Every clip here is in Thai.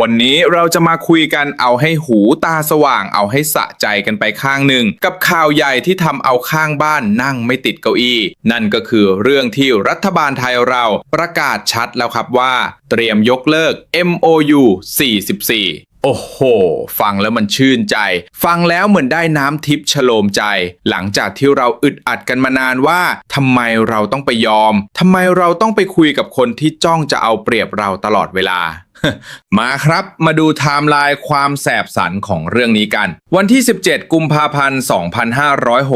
วันนี้เราจะมาคุยกันเอาให้หูตาสว่างเอาให้สะใจกันไปข้างหนึ่ง กับข่าวใหญ่ที่ทำเอาข้างบ้านนั่งไม่ติดเก้าอี้ นั่นก็คือเรื่องที่รัฐบาลไทยเราประกาศชัดแล้วครับว่า เตรียมยกเลิก MOU 44โอ้โห ฟังแล้วมันชื่นใจ ฟังแล้วเหมือนได้น้ำทิพย์ฉโลมใจ หลังจากที่เราอึดอัดกันมานานว่าทำไมเราต้องไปยอมทำไมเราต้องไปคุยกับคนที่จ้องจะเอาเปรียบเราตลอดเวลา มาครับมาดูไทม์ไลน์ความแสบสันของเรื่องนี้กัน วันที่ 17 กุมภาพันธ์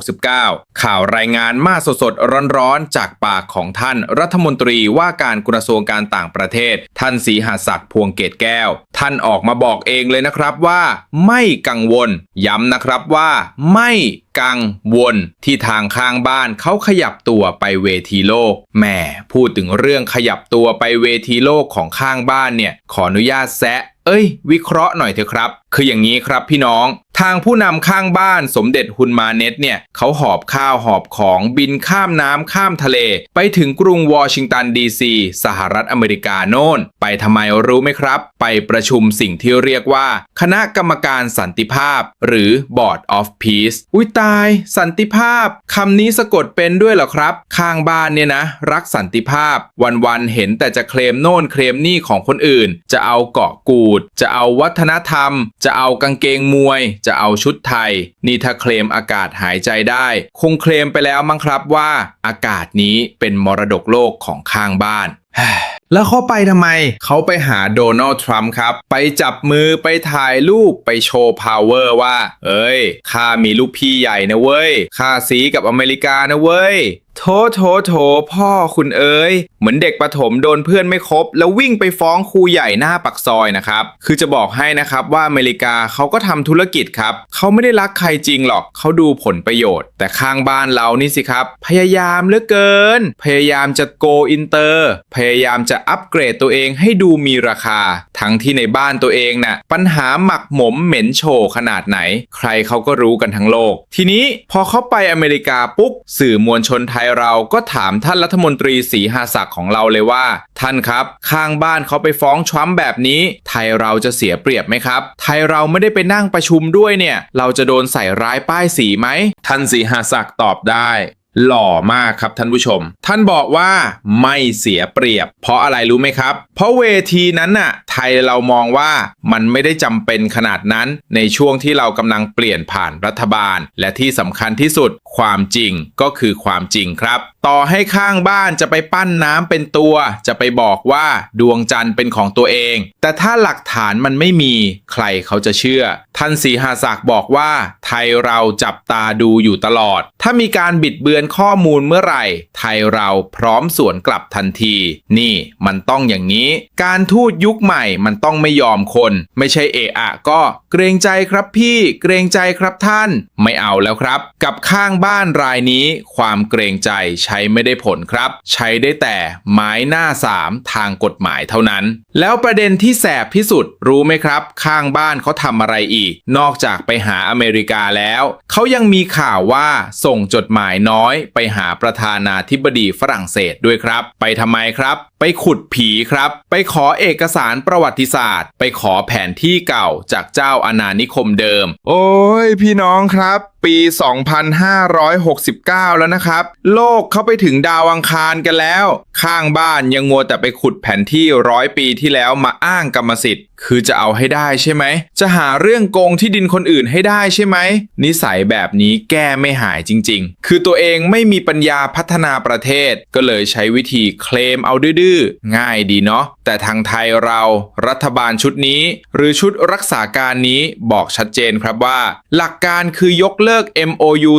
2569 ข่าวรายงานมาสดๆ ร้อนๆ จากปากของท่านรัฐมนตรีว่าการกระทรวงการต่างประเทศ ท่านศรีหาศักดิ์พวงเกตแก้ว ท่านออกมาบอกเองเลยนะครับว่า ไม่กังวล ย้ำนะครับว่าไม่ กังวลที่ทางข้างบ้านเขาขยับตัวไปเวทีโลกแหมพูดถึงเรื่องขยับตัวไปเวทีโลกของข้างบ้านเนี่ย ขออนุญาตแซะเอ้ย วิเคราะห์หน่อยเถอะครับ คืออย่างนี้ครับพี่น้อง ทางผู้นำข้างบ้านสมเด็จฮุนมาเน็ตเนี่ยเขาหอบข้าวหอบของบินข้ามน้ำข้ามทะเล ไปถึงกรุงวอชิงตันดีซีสหรัฐอเมริกาโน่น ไปทำไมรู้ไหมครับ ไปประชุมสิ่งที่เรียกว่า คณะกรรมการสันติภาพ หรือ Board of Peace อุ้ยตาย สันติภาพคำนี้สะกดเป็นด้วยเหรอครับ ข้างบ้านเนี่ยนะ รักสันติภาพ วันๆเห็นแต่จะเคลมโน่นเคลมนี่ของคนอื่น จะเอาเกาะกูด จะเอาวัฒนธรรมจะเอากางเกงมวย จะเอาชุดไทย นี่ถ้าเคลมอากาศหายใจได้ คงเคลมไปแล้วมั้งครับว่าอากาศนี้เป็นมรดกโลกของข้างบ้านแล้วเขาไปทำไม เขาไปหาโดนัลด์ทรัมป์ครับ ไปจับมือไปถ่ายรูปไปโชว์พาวเวอร์ว่า เอ้ยข้ามีลูกพี่ใหญ่นะเว้ยข้าสีกับอเมริกานะเว้ย โถโถโถพ่อคุณเอ๋ยเหมือนเด็กประถมโดนเพื่อนไม่ครบแล้ววิ่งไปฟ้องครูใหญ่หน้าปักซอยนะครับ คือจะบอกให้นะครับว่าอเมริกาเขาก็ทำธุรกิจครับเขาไม่ได้รักใครจริงหรอกเขาดูผลประโยชน์ แต่ข้างบ้านเรานี่สิครับ พยายามเหลือเกิน พยายามจะโกอินเตอร์พยายามจะอัปเกรดตัวเองให้ดูมีราคา ทั้งที่ในบ้านตัวเองน่ะปัญหาหมักหมมเหม็นโชขนาดไหน ใครเขาก็รู้กันทั้งโลก ทีนี้พอเขาไปอเมริกาปุ๊บสื่อมวลชนไทยเราก็ถามท่านรัฐมนตรีศรีหาศักดิ์ของเราเลยว่า ท่านครับ ข้างบ้านเขาไปฟ้องทรัมแบบนี้ ไทยเราจะเสียเปรียบไหมครับ ไทยเราไม่ได้ไปนั่งประชุมด้วยเนี่ย เราจะโดนใส่ร้ายป้ายสีไหมท่านศรีหาศักดิ์ตอบได้หล่อมากครับท่านผู้ชม ท่านบอกว่าไม่เสียเปรียบ เพราะอะไรรู้ไหมครับ เพราะเวทีนั้นน่ะ ไทยเรามองว่ามันไม่ได้จำเป็นขนาดนั้นในช่วงที่เรากำลังเปลี่ยนผ่านรัฐบาล และที่สำคัญที่สุด ความจริงก็คือความจริงครับ ต่อให้ข้างบ้านจะไปปั้นน้ำเป็นตัว จะไปบอกว่าดวงจันทร์เป็นของตัวเอง แต่ถ้าหลักฐานมันไม่มีใครเขาจะเชื่อ ท่านสีหาศักดิ์บอกว่า ไทยเราจับตาดูอยู่ตลอด ถ้ามีการบิดเบือนข้อมูลเมื่อไหร่ ไทยเราพร้อมสวนกลับทันที นี่มันต้องอย่างนี้ การทูตยุคใหม่มันต้องไม่ยอมคน ไม่ใช่เอะอะก็เกรงใจครับพี่ เกรงใจครับท่าน ไม่เอาแล้วครับ กับข้างบ้านบ้านรายนี้ความเกรงใจใช้ไม่ได้ผลครับ ใช้ได้แต่ไม้หน้าสามทางกฎหมายเท่านั้น แล้วประเด็นที่แสบที่สุดรู้ไหมครับ ข้างบ้านเขาทำอะไรอีก นอกจากไปหาอเมริกาแล้วเขายังมีข่าวว่าส่งจดหมายน้อย ไปหาประธานาธิบดีฝรั่งเศสด้วยครับ ไปทำไมครับ ไปขุดผีครับ ไปขอเอกสารประวัติศาสตร์ ไปขอแผนที่เก่าจากเจ้าอาณานิคมเดิม โอ้ยพี่น้องครับ ปี 2569 แล้วนะครับ โลกเขาไปถึงดาวอังคารกันแล้ว ข้างบ้านยังมัวแต่ไปขุดแผนที่ร้อยปีที่แล้วมาอ้างกรรมสิทธิ์ คือจะเอาให้ได้ใช่ไหม จะหาเรื่องโกงที่ดินคนอื่นให้ได้ใช่ไหม นิสัยแบบนี้แก้ไม่หายจริง ๆ คือตัวเองไม่มีปัญญาพัฒนาประเทศ ก็เลยใช้วิธีเคลมเอาดื้อๆ ง่ายดีเนาะ แต่ทางไทยเรารัฐบาลชุดนี้ หรือชุดรักษาการนี้บอกชัดเจนครับว่า หลักการคือยกเลิก MOU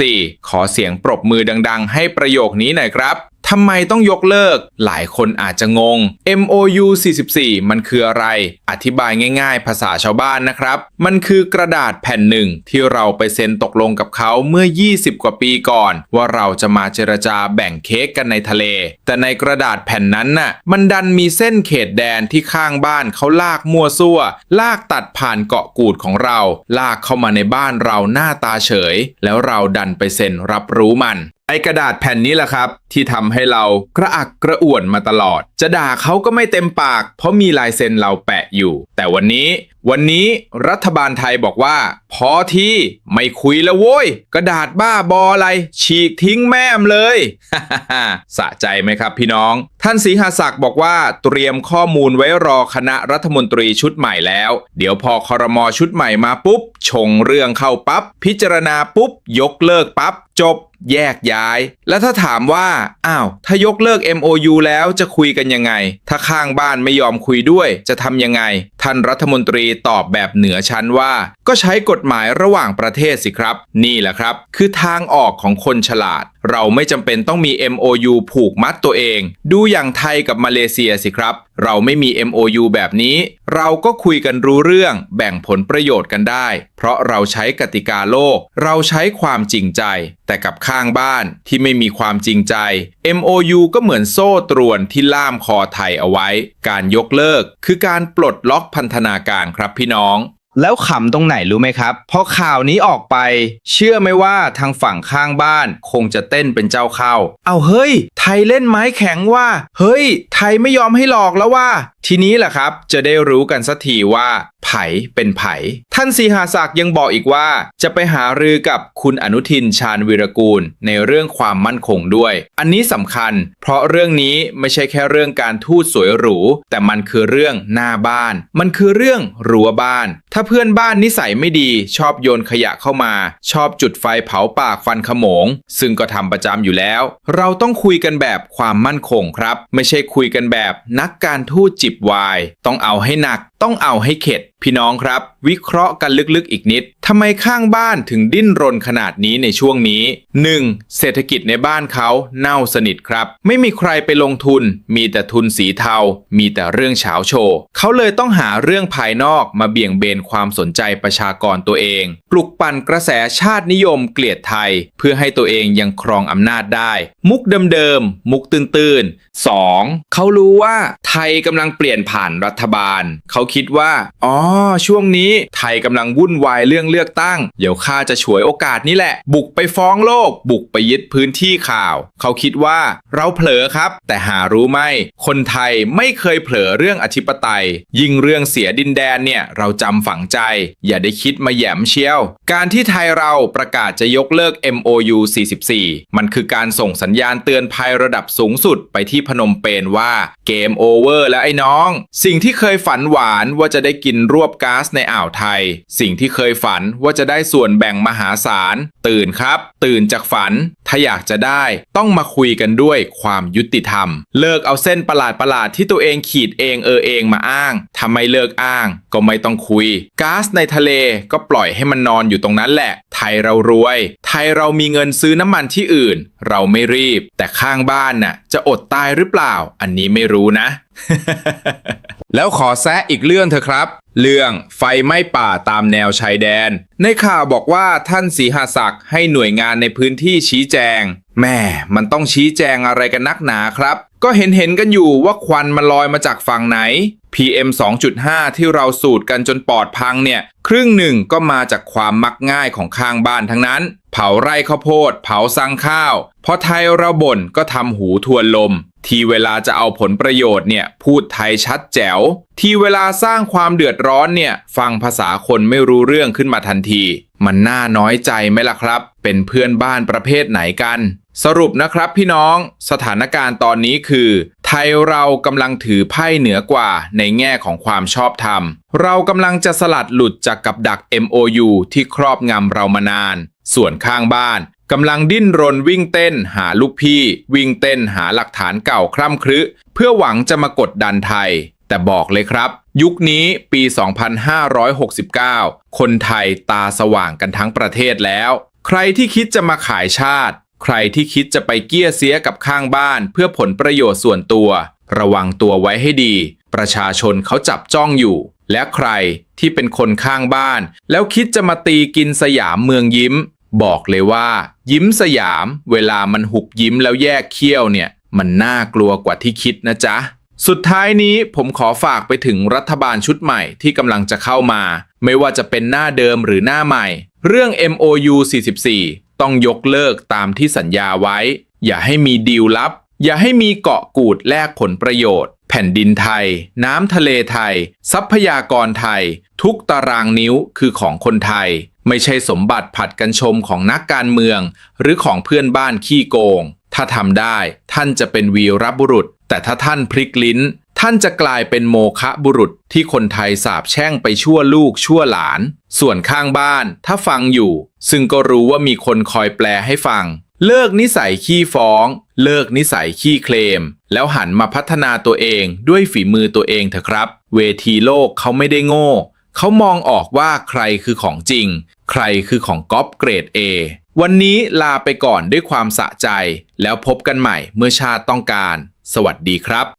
44 ขอเสียงปรบมือดัง ๆ ให้ประโยคนี้หน่อยครับ ทำไมต้องยกเลิก หลายคนอาจจะงง MOU 44 มันคืออะไร อธิบายง่ายๆ ภาษาชาวบ้านนะครับ มันคือกระดาษแผ่นหนึ่งที่เราไปเซ็นตกลงกับเขาเมื่อ 20 กว่าปีก่อน ว่าเราจะมาเจรจาแบ่งเค้กกันในทะเล แต่ในกระดาษแผ่นนั้นน่ะ มันดันมีเส้นเขตแดนที่ข้างบ้านเขาลากมั่วซั่ว ลากตัดผ่านเกาะกูดของเรา ลากเข้ามาในบ้านเราหน้าตาเฉย แล้วเราดันไปเซ็นรับรู้มันไอกระดาษแผ่นนี้แหละครับ ที่ทำให้เรากระอักกระอ่วนมาตลอด จะด่าเขาก็ไม่เต็มปาก เพราะมีลายเซ็นเราแปะอยู่ แต่วันนี้ วันนี้รัฐบาลไทยบอกว่า พอที่ไม่คุยแล้วโว้ย กระดาษบ้าบออะไร ฉีกทิ้งแม่มเลยสะใจไหมครับพี่น้อง ท่านศรีหาศักดิ์บอกว่าเตรียมข้อมูลไว้รอคณะรัฐมนตรีชุดใหม่แล้ว เดี๋ยวพอคอรมอชุดใหม่มาปุ๊บ ชงเรื่องเข้าปั๊บพิจารณาปุ๊บ ยกเลิกปั๊บจบแยกย้าย แล้วถ้าถามว่า อ้าว ถ้ายกเลิก MOU แล้วจะคุยกันยังไง ถ้าข้างบ้านไม่ยอมคุยด้วยจะทำยังไง ท่านรัฐมนตรีตอบแบบเหนือชั้นว่า ก็ใช้กฎหมายระหว่างประเทศสิครับ นี่แหละครับ คือทางออกของคนฉลาด เราไม่จำเป็นต้องมี MOU ผูกมัดตัวเอง ดูอย่างไทยกับมาเลเซียสิครับ เราไม่มี MOU แบบนี้ เราก็คุยกันรู้เรื่องแบ่งผลประโยชน์กันได้ เพราะเราใช้กติกาโลก เราใช้ความจริงใจ แต่กับข้างบ้านที่ไม่มีความจริงใจ MOU ก็เหมือนโซ่ตรวนที่ล่ามคอไทยเอาไว้ การยกเลิก คือการปลดล็อกพันธนาการครับพี่น้อง แล้วขำตรงไหนรู้ไหมครับ พอข่าวนี้ออกไป เชื่อไหมว่าทางฝั่งข้างบ้านคงจะเต้นเป็นเจ้าเข้า เอาเฮ้ย ไทยเล่นไม้แข็งว่า เฮ้ย ไทยไม่ยอมให้หลอกแล้วว่า ทีนี้แหละครับจะได้รู้กันสักทีว่า ไผ่เป็นไผ่ท่านสีหาศักยังบอกอีกว่า จะไปหารือกับคุณอนุทินชาญวีรกูล ในเรื่องความมั่นคงด้วย อันนี้สำคัญ เพราะเรื่องนี้ไม่ใช่แค่เรื่องการทูตสวยหรู แต่มันคือเรื่องหน้าบ้าน มันคือเรื่องรั้วบ้าน ถ้าเพื่อนบ้านนิสัยไม่ดีชอบโยนขยะเข้ามา ชอบจุดไฟเผาปากฟันขโมง ซึ่งก็ทำประจำอยู่แล้ว เราต้องคุยกันแบบความมั่นคงครับ ไม่ใช่คุยกันแบบนักการทูตจิบวายต้องเอาให้หนัก ต้องเอาให้เข็ด พี่น้องครับ วิเคราะห์กันลึกๆอีกนิดทำไมข้างบ้านถึงดิ้นรนขนาดนี้ในช่วงนี้ 1. เศรษฐกิจในบ้านเขาเน่าสนิทครับ ไม่มีใครไปลงทุน มีแต่ทุนสีเทา มีแต่เรื่องเฉาโชว์เขาเลยต้องหาเรื่องภายนอกมาเบี่ยงเบนความสนใจประชากรตัวเอง ปลุกปั่นกระแสชาตินิยมเกลียดไทย เพื่อให้ตัวเองยังครองอำนาจได้ มุกเดิมๆมุกตื้นๆ 2. เขารู้ว่าไทยกำลังเปลี่ยนผ่านรัฐบาล เขาคิดว่า อ๋อช่วงนี้ไทยกำลังวุ่นวายเรื่องเลือกตั้ง เดี๋ยวข้าจะฉวยโอกาสนี้แหละ บุกไปฟ้องโลก บุกไปยึดพื้นที่ข่าว เขาคิดว่าเราเผลอครับ แต่หารู้ไหมคนไทยไม่เคยเผลอเรื่องอธิปไตย ยิ่งเรื่องเสียดินแดนเนี่ยเราจำฝังใจ อย่าได้คิดมาแยมเชียว การที่ไทยเราประกาศจะยกเลิก MOU 44 มันคือการส่งสัญญาณเตือนภัยระดับสูงสุดไปที่พนมเปญว่าเกมโอเวอร์แล้วไอ้น้อง สิ่งที่เคยฝันหวานว่าจะได้กินรวบก๊าซในอ่าวไทย สิ่งที่เคยฝันว่าจะได้ส่วนแบ่งมหาศาล ตื่นครับ ตื่นจากฝัน ถ้าอยากจะได้ต้องมาคุยกันด้วยความยุติธรรม เลิกเอาเส้นประหลาดประหลาดที่ตัวเองขีดเองเออเองมาอ้างทำไมเลิกอ้าง ก็ไม่ต้องคุยก๊าซในทะเลก็ปล่อยให้มันนอนอยู่ตรงนั้นแหละ ไทยเรารวย ไทยเรามีเงินซื้อน้ำมันที่อื่น เราไม่รีบ แต่ข้างบ้านน่ะ จะอดตายหรือเปล่า อันนี้ไม่รู้นะ แล้วขอแซะอีกเรื่องเถอะครับ เรื่องไฟไหม้ป่าตามแนวชายแดน ในข่าวบอกว่าท่านสีหศักดิ์ให้หน่วยงานในพื้นที่ชี้แจง แม่มันต้องชี้แจงอะไรกันนักหนาครับ ก็เห็นเห็นกันอยู่ว่าควันมันลอยมาจากฝั่งไหน PM 2.5 ที่เราสูดกันจนปอดพังเนี่ย ครึ่งหนึ่งก็มาจากความมักง่ายของข้างบ้านทั้งนั้น เผาไร่ข้าวโพด เผาซังข้าวพอไทยเราบ่นก็ทำหูทวนลม ที่เวลาจะเอาผลประโยชน์เนี่ยพูดไทยชัดแจ๋ว ที่เวลาสร้างความเดือดร้อนเนี่ยฟังภาษาคนไม่รู้เรื่องขึ้นมาทันที มันน่าน้อยใจไหมล่ะครับ เป็นเพื่อนบ้านประเภทไหนกัน สรุปนะครับพี่น้องสถานการณ์ตอนนี้คือ ไทยเรากำลังถือไพ่เหนือกว่าในแง่ของความชอบธรรม เรากำลังจะสลัดหลุดจากกับดัก MOU ที่ครอบงำเรามานาน ส่วนข้างบ้าน กำลังดิ้นรนวิ่งเต้นหาลูกพี่ วิ่งเต้นหาหลักฐานเก่าคร่ำครึเพื่อหวังจะมากดดันไทย แต่บอกเลยครับ ยุคนี้ปี 2569 คนไทยตาสว่างกันทั้งประเทศแล้ว ใครที่คิดจะมาขายชาติ ใครที่คิดจะไปเกี้ยเสียกับข้างบ้าน เพื่อผลประโยชน์ส่วนตัว ระวังตัวไว้ให้ดี ประชาชนเขาจับจ้องอยู่ และใครที่เป็นคนข้างบ้าน แล้วคิดจะมาตีกินสยามเมืองยิ้ม บอกเลยว่า ยิ้มสยามเวลามันหุบยิ้มแล้วแยกเขี้ยวเนี่ย มันน่ากลัวกว่าที่คิดนะจ๊ะ สุดท้ายนี้ผมขอฝากไปถึงรัฐบาลชุดใหม่ที่กำลังจะเข้ามา ไม่ว่าจะเป็นหน้าเดิมหรือหน้าใหม่ เรื่อง MOU 44 ต้องยกเลิกตามที่สัญญาไว้ อย่าให้มีดีลลับ อย่าให้มีเกาะกูดแลกผลประโยชน์แผ่นดินไทย น้ำทะเลไทย ทรัพยากรไทย ทุกตารางนิ้วคือของคนไทย ไม่ใช่สมบัติผัดกันชมของนักการเมือง หรือของเพื่อนบ้านขี้โกง ถ้าทำได้ท่านจะเป็นวีรบุรุษ แต่ถ้าท่านพลิกลิ้น ท่านจะกลายเป็นโมฆะบุรุษที่คนไทยสาบแช่งไปชั่วลูกชั่วหลาน ส่วนข้างบ้านถ้าฟังอยู่ ซึ่งก็รู้ว่ามีคนคอยแปลให้ฟัง เลิกนิสัยขี้ฟ้อง เลิกนิสัยขี้เคลม แล้วหันมาพัฒนาตัวเองด้วยฝีมือตัวเองเถอะครับ เวทีโลกเขาไม่ได้โง่ เขามองออกว่าใครคือของจริง ใครคือของก๊อปเกรด A วันนี้ลาไปก่อนด้วยความสะใจ แล้วพบกันใหม่เมื่อชาติต้องการ สวัสดีครับ